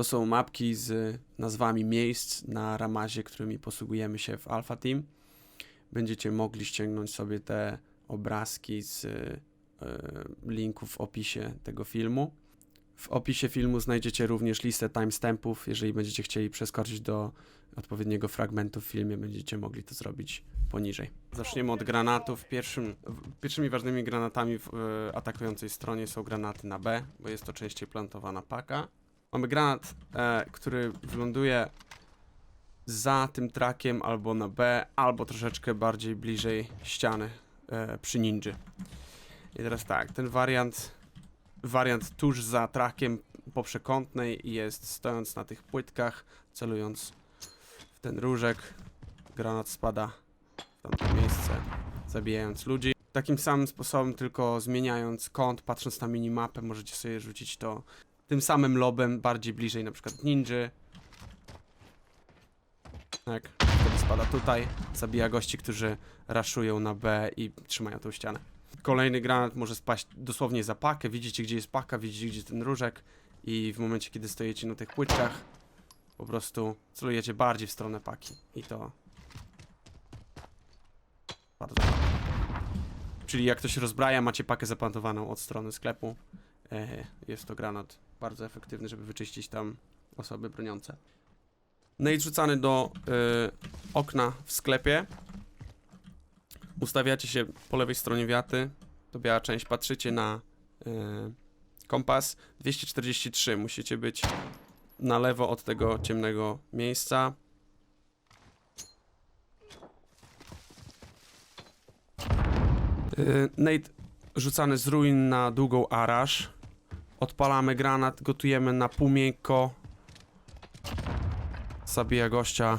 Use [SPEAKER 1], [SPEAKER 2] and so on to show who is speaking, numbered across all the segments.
[SPEAKER 1] To są mapki z nazwami miejsc na Ramazie, którymi posługujemy się w Alpha Team. Będziecie mogli ściągnąć sobie te obrazki z e, linków w opisie tego filmu. W opisie filmu znajdziecie również listę timestampów. Jeżeli będziecie chcieli przeskoczyć do odpowiedniego fragmentu w filmie, będziecie mogli to zrobić poniżej. Zaczniemy od granatów. Pierwszym, pierwszymi ważnymi granatami w e, atakującej stronie są granaty na B, bo jest to częściej plantowana paka. Mamy granat, e, który wyląduje za tym trakiem albo na B, albo troszeczkę bardziej bliżej ściany e, przy ninży. I teraz tak, ten wariant, wariant tuż za trakiem po przekątnej jest stojąc na tych płytkach, celując w ten różek, granat spada w tamto miejsce, zabijając ludzi. Takim samym sposobem, tylko zmieniając kąt, patrząc na minimapę, możecie sobie rzucić to tym samym lobem, bardziej bliżej na przykład ninży. Tak, wtedy spada tutaj, zabija gości, którzy raszują na B i trzymają tą ścianę. Kolejny granat może spaść dosłownie za pakę, widzicie gdzie jest paka, widzicie gdzie ten różek i w momencie kiedy stoicie na tych płytkach po prostu celujecie bardziej w stronę paki i to bardzo Czyli jak ktoś rozbraja, macie pakę zaplantowaną od strony sklepu. E, jest to granat bardzo efektywny, żeby wyczyścić tam osoby broniące. Nate rzucany do e, okna w sklepie. Ustawiacie się po lewej stronie wiaty. To biała część. Patrzycie na e, kompas. 243. Musicie być na lewo od tego ciemnego miejsca. Yy, Nate rzucany z ruin na długą araż. Odpalamy granat, gotujemy na pół miękko. Zabija gościa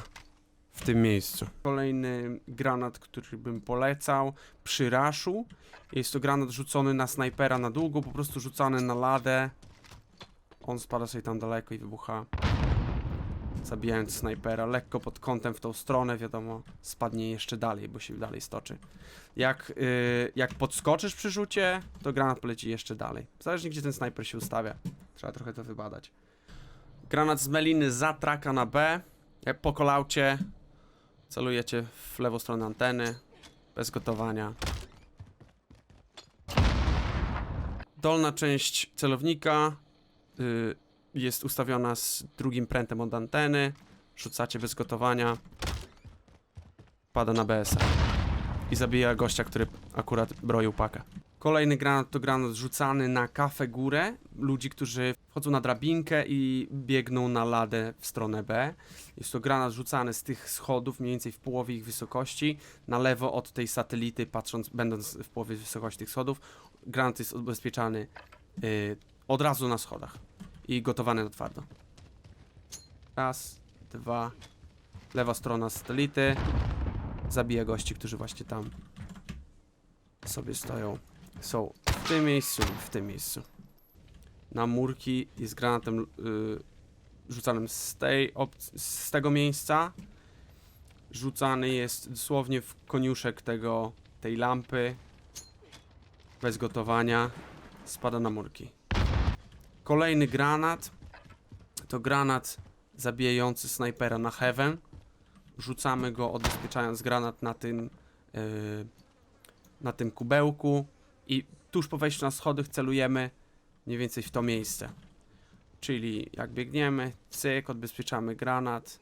[SPEAKER 1] w tym miejscu. Kolejny granat, który bym polecał przy raszu. Jest to granat rzucony na snajpera na długo, po prostu rzucany na ladę. On spada sobie tam daleko i wybucha. Zabijając snajpera lekko pod kątem w tą stronę, wiadomo, spadnie jeszcze dalej, bo się dalej stoczy. Jak, yy, jak podskoczysz przy rzucie, to granat poleci jeszcze dalej. Zależnie gdzie ten snajper się ustawia. Trzeba trochę to wybadać. Granat z meliny za traka na B. Jak po kolaucie celujecie w lewą stronę anteny. Bez gotowania. Dolna część celownika y, jest ustawiona z drugim prętem od anteny. Rzucacie bez gotowania. Pada na BS. I zabija gościa, który akurat broił pakę. Kolejny granat to granat rzucany na kafę górę. Ludzi, którzy wchodzą na drabinkę i biegną na ladę w stronę B. Jest to granat rzucany z tych schodów, mniej więcej w połowie ich wysokości, na lewo od tej satelity, patrząc, będąc w połowie wysokości tych schodów. Granat jest odbezpieczany y, od razu na schodach i gotowany na twardo. Raz, dwa, lewa strona satelity. Zabija gości, którzy właśnie tam sobie stoją. Są w tym miejscu w tym miejscu. Na murki jest granatem y, rzucanym z, tej z tego miejsca. Rzucany jest dosłownie w koniuszek tego, tej lampy. Bez gotowania. Spada na murki. Kolejny granat to granat zabijający snajpera na heaven. Rzucamy go odbezpieczając granat na tym yy, na tym kubełku i tuż po wejściu na schody celujemy mniej więcej w to miejsce. Czyli jak biegniemy, cyk, odbezpieczamy granat,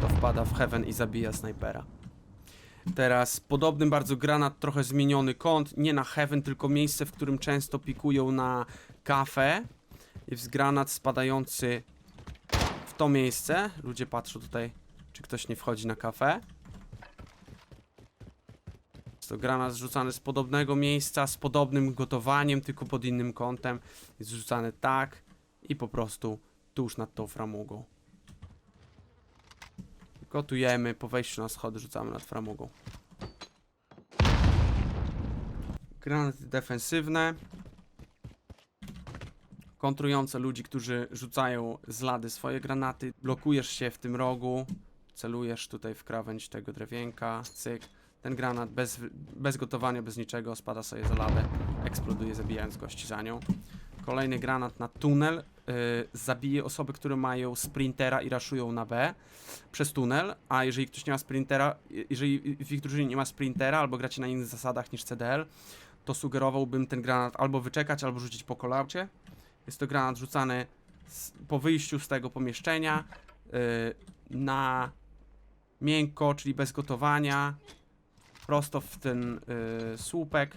[SPEAKER 1] to wpada w heaven i zabija snajpera. Teraz podobny bardzo granat, trochę zmieniony kąt, nie na heaven, tylko miejsce, w którym często pikują na kafę. Jest granat spadający w to miejsce. Ludzie patrzą tutaj, czy ktoś nie wchodzi na kafę. Jest to granat zrzucany z podobnego miejsca, z podobnym gotowaniem, tylko pod innym kątem. Jest rzucany tak i po prostu tuż nad tą framugą. Gotujemy, po wejściu na schody rzucamy nad framugą. Granaty defensywne. Kontrujące ludzi, którzy rzucają z lady swoje granaty. Blokujesz się w tym rogu. Celujesz tutaj w krawędź tego drewienka. Cyk. Ten granat bez, bez gotowania, bez niczego spada sobie za ladę. Eksploduje, zabijając gości za nią. Kolejny granat na tunel. Y, zabije osoby, które mają sprintera i raszują na B przez tunel, a jeżeli ktoś nie ma sprintera, jeżeli w ich drużynie nie ma sprintera albo gracie na innych zasadach niż CDL, to sugerowałbym ten granat albo wyczekać, albo rzucić po kolaucie. Jest to granat rzucany z, po wyjściu z tego pomieszczenia y, na miękko, czyli bez gotowania, prosto w ten y, słupek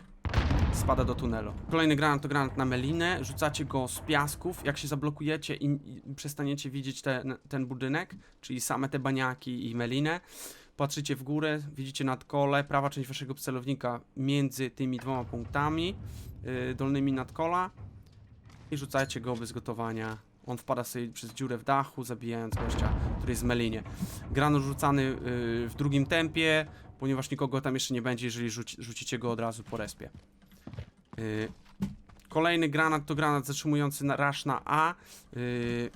[SPEAKER 1] spada do tunelu. Kolejny granat to granat na melinę. Rzucacie go z piasków. Jak się zablokujecie i, i przestaniecie widzieć ten, ten budynek, czyli same te baniaki i melinę, patrzycie w górę, widzicie nad kole, prawa część waszego celownika między tymi dwoma punktami yy, dolnymi nadkola i rzucacie go bez gotowania. On wpada sobie przez dziurę w dachu, zabijając gościa, który jest w melinie. Granat rzucany yy, w drugim tempie, ponieważ nikogo tam jeszcze nie będzie, jeżeli rzuci, rzucicie go od razu po respie. Yy, Kolejny granat to granat zatrzymujący na rush na A. Yy,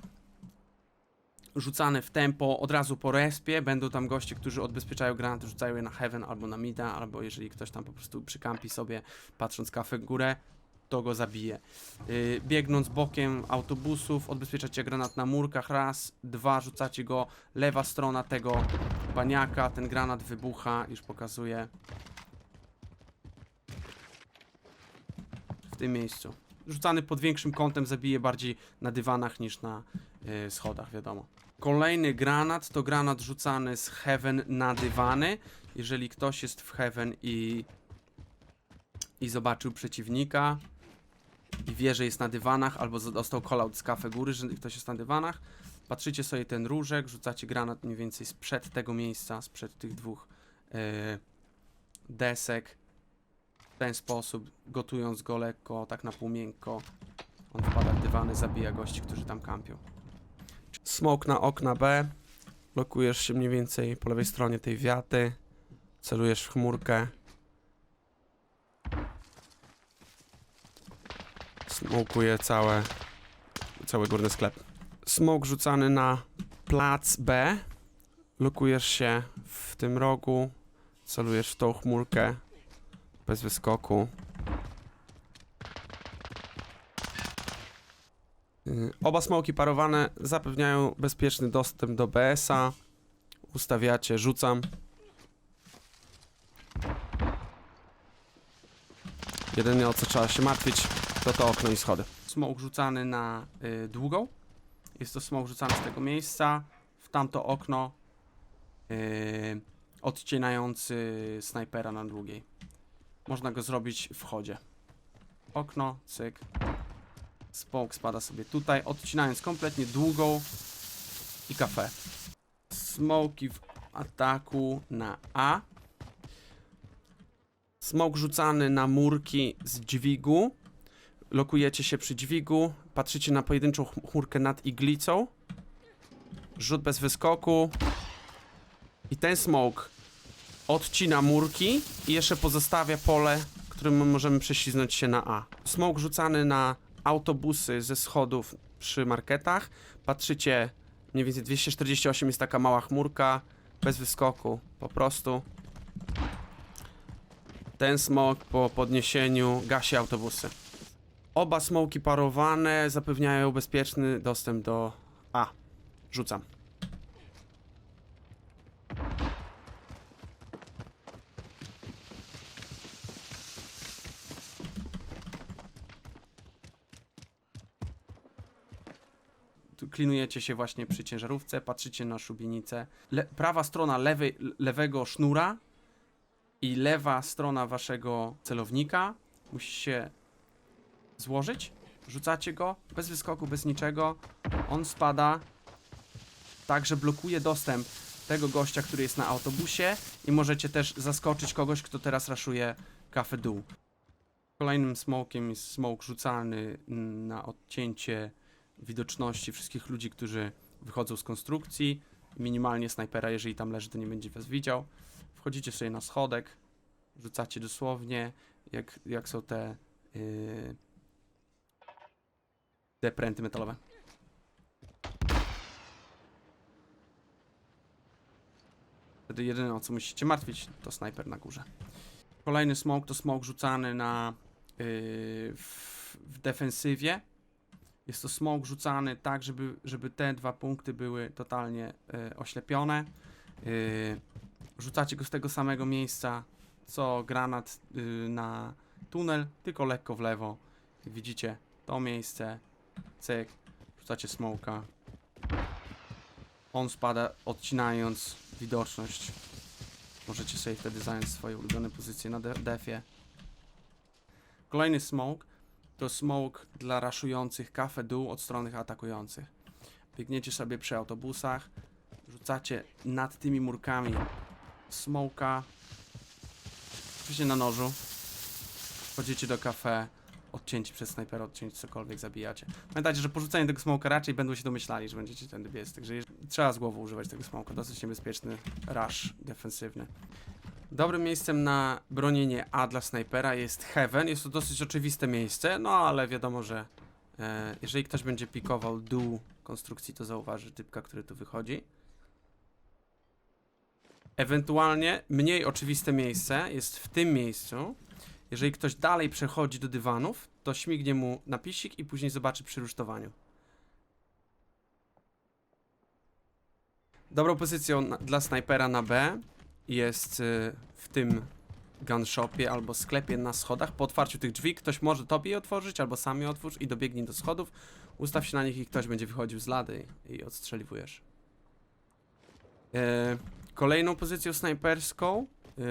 [SPEAKER 1] rzucany w tempo od razu po respie. Będą tam goście, którzy odbezpieczają granaty, rzucają je na heaven albo na mida, albo jeżeli ktoś tam po prostu przykampi sobie, patrząc kafę w górę, to go zabije. Yy, biegnąc bokiem autobusów, odbezpieczacie granat na murkach, raz, dwa, rzucacie go, lewa strona tego baniaka, ten granat wybucha, już pokazuję. Tym miejscu. Rzucany pod większym kątem zabije bardziej na dywanach niż na y, schodach, wiadomo. Kolejny granat to granat rzucany z heaven na dywany. Jeżeli ktoś jest w heaven i, i zobaczył przeciwnika i wie, że jest na dywanach, albo dostał call-out z kafe góry, że ktoś jest na dywanach, patrzycie sobie ten różek, rzucacie granat mniej więcej sprzed tego miejsca, sprzed tych dwóch y, desek w ten sposób, gotując go lekko, tak na pół miękko. On wpada w dywany, zabija gości, którzy tam kampią. Smoke na okna B. Lokujesz się mniej więcej po lewej stronie tej wiaty. Celujesz w chmurkę. Smokuje całe, cały górny sklep. Smoke rzucany na plac B. Lokujesz się w tym rogu. Celujesz w tą chmurkę bez wyskoku. Yy, Oba smoki parowane zapewniają bezpieczny dostęp do BS-a. Ustawiacie, rzucam. Jedyne o co trzeba się martwić to to okno i schody. Smoke rzucany na y, długą. Jest to smoke rzucany z tego miejsca w tamto okno. y, odcinający snajpera na długiej. Można go zrobić w chodzie. Okno, cyk. Smoke spada sobie tutaj, odcinając kompletnie długą i kafe. Smoki w ataku na A. Smoke rzucany na murki z dźwigu. Lokujecie się przy dźwigu, patrzycie na pojedynczą ch- chmurkę nad iglicą. Rzut bez wyskoku. I ten smoke odcina murki i jeszcze pozostawia pole, którym my możemy prześliznąć się na A. Smoke rzucany na autobusy ze schodów przy marketach. Patrzycie, mniej więcej 248 jest taka mała chmurka, bez wyskoku, po prostu. Ten smok po podniesieniu gasi autobusy. Oba smoki parowane zapewniają bezpieczny dostęp do A. Rzucam. Klinujecie się właśnie przy ciężarówce, patrzycie na szubienicę. Le prawa strona lewej, lewego sznura i lewa strona waszego celownika musi się złożyć. Rzucacie go bez wyskoku, bez niczego. On spada tak, że blokuje dostęp tego gościa, który jest na autobusie i możecie też zaskoczyć kogoś, kto teraz raszuje kafę dół. Kolejnym smokiem jest smoke rzucany na odcięcie widoczności wszystkich ludzi, którzy wychodzą z konstrukcji. Minimalnie snajpera, jeżeli tam leży, to nie będzie was widział. Wchodzicie sobie na schodek, rzucacie dosłownie, jak, jak są te, yy, te pręty metalowe. Wtedy jedyne o co musicie martwić to snajper na górze. Kolejny smoke to smoke rzucany na yy, w, w defensywie Jest to smok rzucany tak, żeby, żeby te dwa punkty były totalnie e, oślepione. E, rzucacie go z tego samego miejsca, co granat y, na tunel, tylko lekko w lewo. Widzicie, to miejsce, cyk, rzucacie smoka. On spada, odcinając widoczność. Możecie sobie wtedy zająć swoje ulubione pozycje na de defie. Kolejny smoke to smoke dla raszujących kafę dół od strony atakujących. Biegniecie sobie przy autobusach, rzucacie nad tymi murkami smoka, oczywiście na nożu, wchodzicie do kafe, odcięci przez snajpera, odcięci cokolwiek, zabijacie. Pamiętajcie, że porzucenie tego smoka raczej będą się domyślali, że będziecie tędy biec, także trzeba z głową używać tego smoka, dosyć niebezpieczny rush defensywny. Dobrym miejscem na bronienie A dla snajpera jest Heaven. Jest to dosyć oczywiste miejsce, no ale wiadomo, że e, jeżeli ktoś będzie pikował dół konstrukcji, to zauważy typka, który tu wychodzi. Ewentualnie mniej oczywiste miejsce jest w tym miejscu. Jeżeli ktoś dalej przechodzi do dywanów, to śmignie mu napisik i później zobaczy przy rusztowaniu. Dobrą pozycją na, dla snajpera na B jest y, w tym gunshopie albo sklepie na schodach. Po otwarciu tych drzwi ktoś może tobie je otworzyć albo sam je otwórz i dobiegnij do schodów. Ustaw się na nich i ktoś będzie wychodził z lady i, odstrzeliwujesz. E, kolejną pozycją snajperską, e,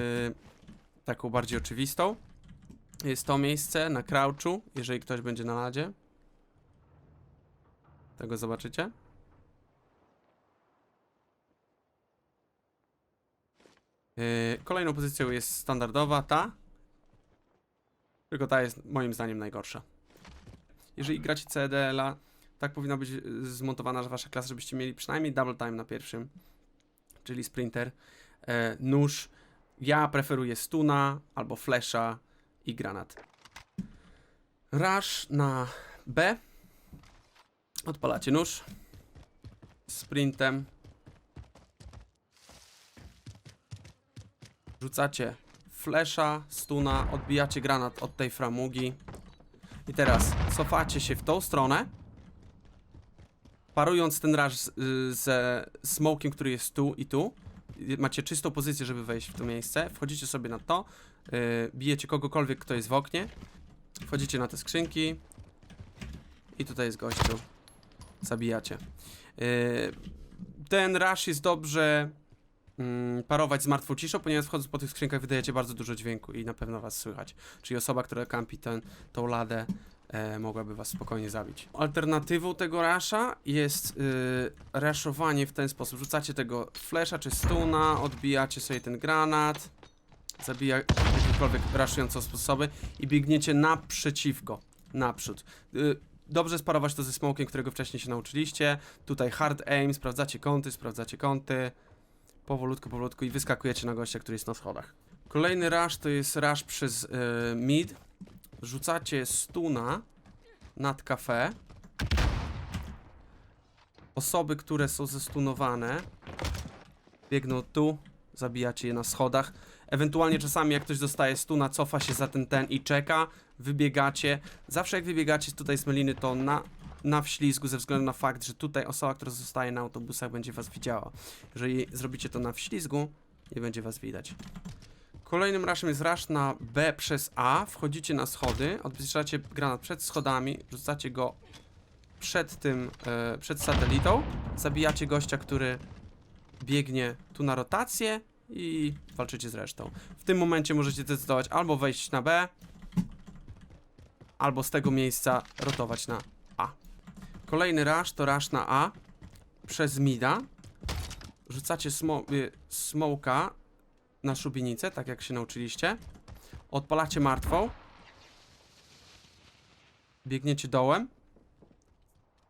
[SPEAKER 1] taką bardziej oczywistą, jest to miejsce na crouchu, jeżeli ktoś będzie na ladzie. Tego zobaczycie. Kolejną pozycją jest standardowa ta. Tylko ta jest moim zdaniem najgorsza. Jeżeli gracie CDL-a, tak powinna być yy, zmontowana wasza klasa, żebyście mieli przynajmniej double time na pierwszym, czyli sprinter, e, nóż. Ja preferuję stuna albo flasha i granat. Rush na B. Odpalacie nóż. Sprintem Rzucacie flesza, stuna, odbijacie granat od tej framugi. I teraz cofacie się w tą stronę. Parując ten y, ze smokiem, który jest tu i tu. Macie czystą pozycję, żeby wejść w to miejsce. Wchodzicie sobie na to. y, bijecie kogokolwiek, kto jest w oknie. Wchodzicie na te skrzynki. I tutaj jest gościu. Zabijacie. Y, ten rush jest dobrze mm, parować z martwą ciszą, ponieważ wchodząc po tych skrzynkach wydajecie bardzo dużo dźwięku i na pewno was słychać. Czyli osoba, która kampi ten, tą ladę, e, mogłaby was spokojnie zabić. Alternatywą tego rasza jest y, raszowanie w ten sposób. Rzucacie tego flasha czy stuna, odbijacie sobie ten granat, zabija jakiekolwiek raszujące sposoby i biegniecie naprzeciwko, naprzód. Y, Dobrze sparować to ze smokiem, którego wcześniej się nauczyliście. Tutaj hard aim, sprawdzacie kąty, sprawdzacie kąty powolutku, powolutku i wyskakujecie na gościa, który jest na schodach. Kolejny rush to jest rush przez e, mid. Rzucacie stuna nad kafe. Osoby, które są zestunowane biegną tu, zabijacie je na schodach. Ewentualnie czasami jak ktoś dostaje stuna, cofa się za ten ten i czeka, wybiegacie. Zawsze jak wybiegacie tutaj z meliny, to na, na wślizgu, ze względu na fakt, że tutaj osoba, która zostaje na autobusach, będzie was widziała. Jeżeli zrobicie to na wślizgu, nie będzie was widać. Kolejnym rushem jest rush na B przez A. Wchodzicie na schody, odbierzecie granat przed schodami, rzucacie go przed tym, e, przed satelitą, zabijacie gościa, który biegnie tu na rotację i walczycie z resztą. W tym momencie możecie zdecydować albo wejść na B, albo z tego miejsca rotować na. Kolejny rush to rush na A przez mida. Rzucacie smo y, smoka na szubienicę, tak jak się nauczyliście. Odpalacie martwą. Biegniecie dołem.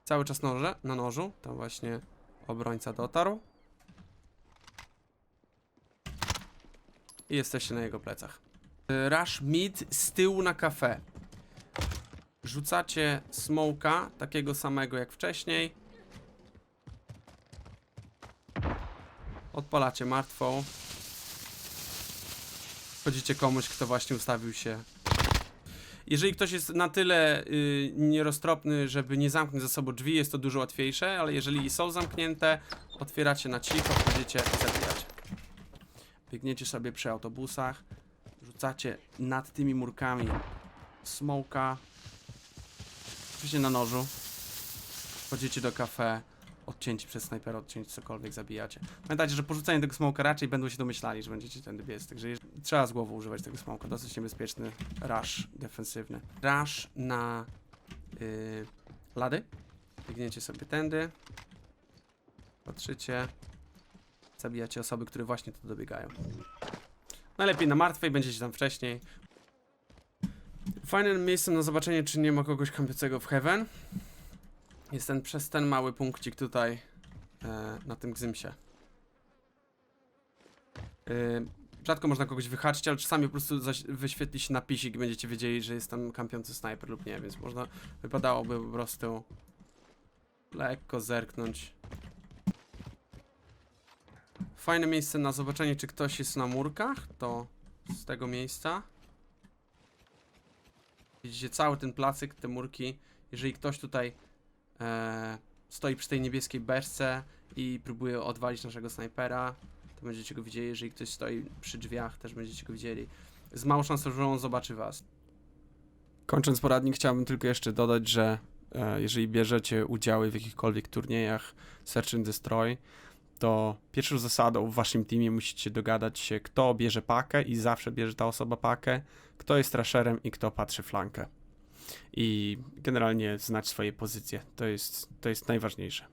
[SPEAKER 1] Cały czas noże, na nożu. Tam właśnie obrońca dotarł. I jesteście na jego plecach. Y, Rush mid z tyłu na kafe. Rzucacie smoka, takiego samego jak wcześniej. Odpalacie martwą. Wchodzicie komuś, kto właśnie ustawił się. Jeżeli ktoś jest na tyle y, nieroztropny, żeby nie zamknąć za sobą drzwi, jest to dużo łatwiejsze, ale jeżeli są zamknięte, otwieracie na cicho, wchodzicie i zabijacie. Biegniecie sobie przy autobusach, rzucacie nad tymi murkami smoka, oczywiście na nożu, wchodzicie do kafe, odcięci przez snajpera, odcięci cokolwiek, zabijacie. Pamiętajcie, że porzucenie tego smoka raczej będą się domyślali, że będziecie tędy biec, także trzeba z głową używać tego smoka, dosyć niebezpieczny rush defensywny. Rush na yy, lady, biegniecie sobie tędy, patrzycie, zabijacie osoby, które właśnie tu dobiegają. Najlepiej na martwej, będziecie tam wcześniej. Fajnym miejscem na zobaczenie, czy nie ma kogoś kampiącego w Heaven, jest ten przez ten mały punkcik tutaj e, na tym gzymsie. E, rzadko można kogoś wyhaczyć, ale czasami po prostu wyświetli się napisik i będziecie wiedzieli, że jest tam kampiący snajper lub nie, więc można, wypadałoby po prostu lekko zerknąć. Fajne miejsce na zobaczenie, czy ktoś jest na murkach, to z tego miejsca. Widzicie cały ten placyk, te murki. Jeżeli ktoś tutaj e, stoi przy tej niebieskiej beczce i próbuje odwalić naszego snajpera, to będziecie go widzieli. Jeżeli ktoś stoi przy drzwiach, też będziecie go widzieli. Z małą szansą, że on zobaczy was. Kończąc poradnik, chciałbym tylko jeszcze dodać, że e, jeżeli bierzecie udziały w jakichkolwiek turniejach Search and Destroy, to pierwszą zasadą w waszym teamie musicie dogadać się, kto bierze pakę i zawsze bierze ta osoba pakę, kto jest trasherem i kto patrzy flankę. I generalnie znać swoje pozycje. To jest, to jest najważniejsze.